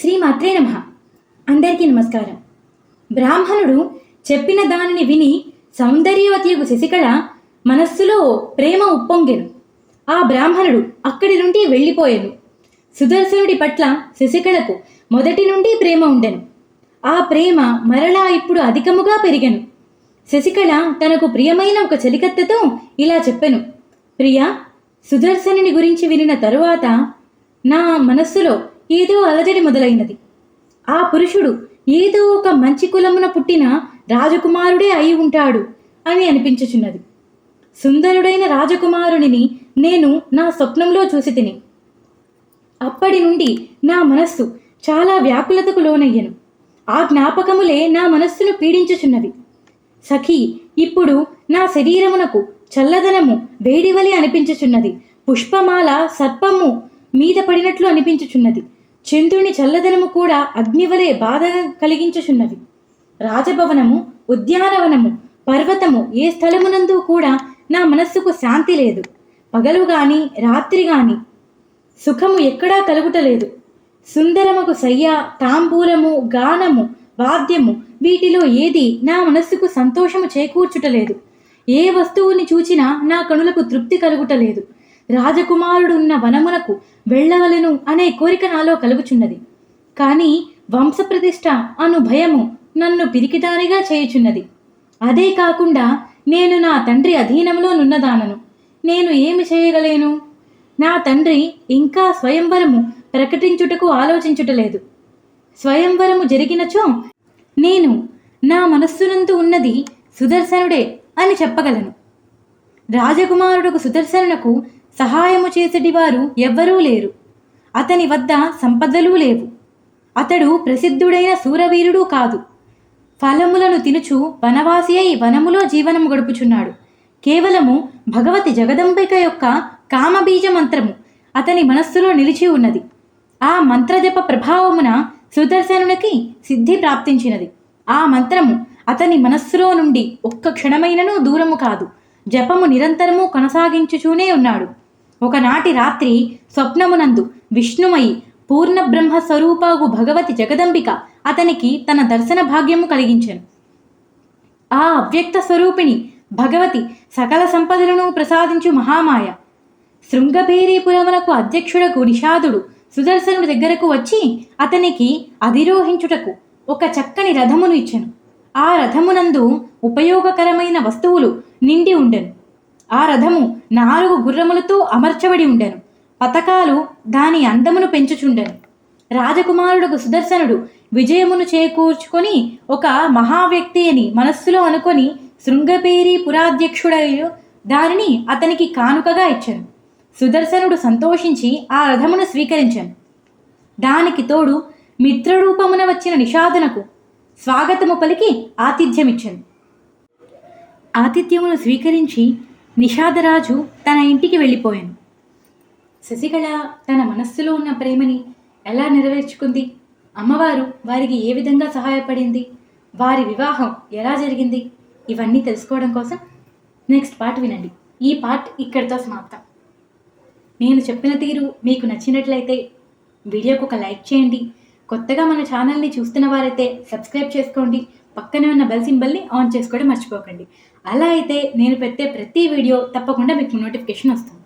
శ్రీమాత్రే నమ. అందరికీ నమస్కారం. బ్రాహ్మణుడు చెప్పిన దానిని విని సౌందర్యవతియకు శశికళ మనస్సులో ప్రేమ ఉప్పొంగెను. ఆ బ్రాహ్మణుడు అక్కడి నుండి వెళ్ళిపోయాను. సుదర్శనుడి పట్ల శశికళకు మొదటి నుండి ప్రేమ ఉండెను. ఆ ప్రేమ మరలా ఇప్పుడు అధికముగా పెరిగెను. శశికళ తనకు ప్రియమైన ఒక చలికత్తెతో ఇలా చెప్పెను. ప్రియా సుదర్శనుని గురించి వినిన తరువాత నా మనస్సులో ఏదో అలజడి మొదలైనది. ఆ పురుషుడు ఏదో ఒక మంచి కులమున పుట్టిన రాజకుమారుడే అయి ఉంటాడు అని అనిపించుచున్నది. సుందరుడైన రాజకుమారునిని నేను నా స్వప్నంలో చూసి తిని. అప్పటి నుండి నా మనస్సు చాలా వ్యాకులతకు లోనయ్యను. ఆ జ్ఞాపకములే నా మనస్సును పీడించుచున్నవి. సఖీ ఇప్పుడు నా శరీరమునకు చల్లదనము వేడివలి అనిపించుచున్నది. పుష్పమాల సర్పము మీద పడినట్లు అనిపించుచున్నది. చంద్రుని చల్లదనము కూడా అగ్నివలే బాధ కలిగించుచున్నది. రాజభవనము ఉద్యానవనము పర్వతము ఏ స్థలమునందు కూడా నా మనస్సుకు శాంతి లేదు. పగలు గాని రాత్రి గాని సుఖము ఎక్కడా కలుగుటలేదు. సుందరముకు సయ్య తాంబూలము గానము వాద్యము వీటిలో ఏది నా మనస్సుకు సంతోషము చేకూర్చుటలేదు. ఏ వస్తువుని చూచినా నా కనులకు తృప్తి కలుగుటలేదు. రాజకుమారుడున్న వనమునకు వెళ్ళవలెను అనే కోరిక నాలో కలుగుచున్నది. కానీ వంశప్రతిష్ఠ అను భయము నన్ను పిరికిదానిగా చేయుచున్నది. అదే కాకుండా నేను నా తండ్రి అధీనంలో నున్నదానను. నేను ఏమి చేయగలేను? నా తండ్రి ఇంకా స్వయంవరము ప్రకటించుటకు ఆలోచించుటలేదు. స్వయంవరము జరిగినచో నేను నా మనస్సునందు ఉన్నది సుదర్శనుడే అని చెప్పగలను. రాజకుమారుడుకు సుదర్శనునకు సహాయము చేసేటివారు ఎవ్వరూ లేరు. అతని వద్ద సంపదలు లేవు. అతడు ప్రసిద్ధుడైన శూరవీరుడు కాదు. ఫలములను తినుచు వనవాసి అయి వనములో జీవనము గడుపుచున్నాడు. కేవలము భగవతి జగదంబిక యొక్క కామబీజ మంత్రము అతని మనస్సులో నిలిచి ఉన్నది. ఆ మంత్రజప ప్రభావమున సుదర్శనునికి సిద్ధి ప్రాప్తించినది. ఆ మంత్రము అతని మనస్సులో నుండి ఒక్క క్షణమైనను దూరము కాదు. జపము నిరంతరము కొనసాగించుచూనే ఉన్నాడు. ఒకనాటి రాత్రి స్వప్నమునందు విష్ణుమయి పూర్ణ బ్రహ్మ స్వరూపాగు భగవతి జగదంబిక అతనికి తన దర్శన భాగ్యము కలిగించెను. ఆ అవ్యక్త స్వరూపిణి భగవతి సకల సంపదలను ప్రసాదించు మహామాయ. శృంగభేరీపురమునకు అధ్యక్షుడకు నిషాదుడు సుదర్శనుడి దగ్గరకు వచ్చి అతనికి అధిరోహించుటకు ఒక చక్కని రథమును ఇచ్చెను. ఆ రథమునందు ఉపయోగకరమైన వస్తువులు నిండి ఉండెను. ఆ రథము నాలుగు గుర్రములతో అమర్చబడి ఉండెను. పతకాలు దాని అందమును పెంచుచుండెను. రాజకుమారుడు సుదర్శనుడు విజయమును చేకూర్చుకొని ఒక మహావ్యక్తి అని మనస్సులో అనుకొని శృంగపేరి పురాధ్యక్షుడయ్యో దానిని అతనికి కానుకగా ఇచ్చాను. సుదర్శనుడు సంతోషించి ఆ రథమును స్వీకరించాను. దానికి తోడు మిత్రరూపమున వచ్చిన నిషాదనకు స్వాగతము పలికి ఆతిథ్యమిచ్చాను. ఆతిథ్యమును స్వీకరించి నిషాదరాజు తన ఇంటికి వెళ్ళిపోయాను. శశికళ తన మనస్సులో ఉన్న ప్రేమని ఎలా నెరవేర్చుకుంది? అమ్మవారు వారికి ఏ విధంగా సహాయపడింది? వారి వివాహం ఎలా జరిగింది? ఇవన్నీ తెలుసుకోవడం కోసం నెక్స్ట్ పార్ట్ వినండి. ఈ పార్ట్ ఇక్కడితో సమాప్తం. నేను చెప్పిన తీరు మీకు నచ్చినట్లయితే వీడియోకు ఒక లైక్ చేయండి. కొత్తగా మన ఛానల్ని చూస్తున్న వారైతే సబ్స్క్రైబ్ చేసుకోండి. పక్కనే ఉన్న బెల్ సింబల్ని ఆన్ చేసుకోవడం మర్చిపోకండి. అలా అయితే నేను పెట్టే ప్రతి వీడియో తప్పకుండా మీకు నోటిఫికేషన్ వస్తుంది.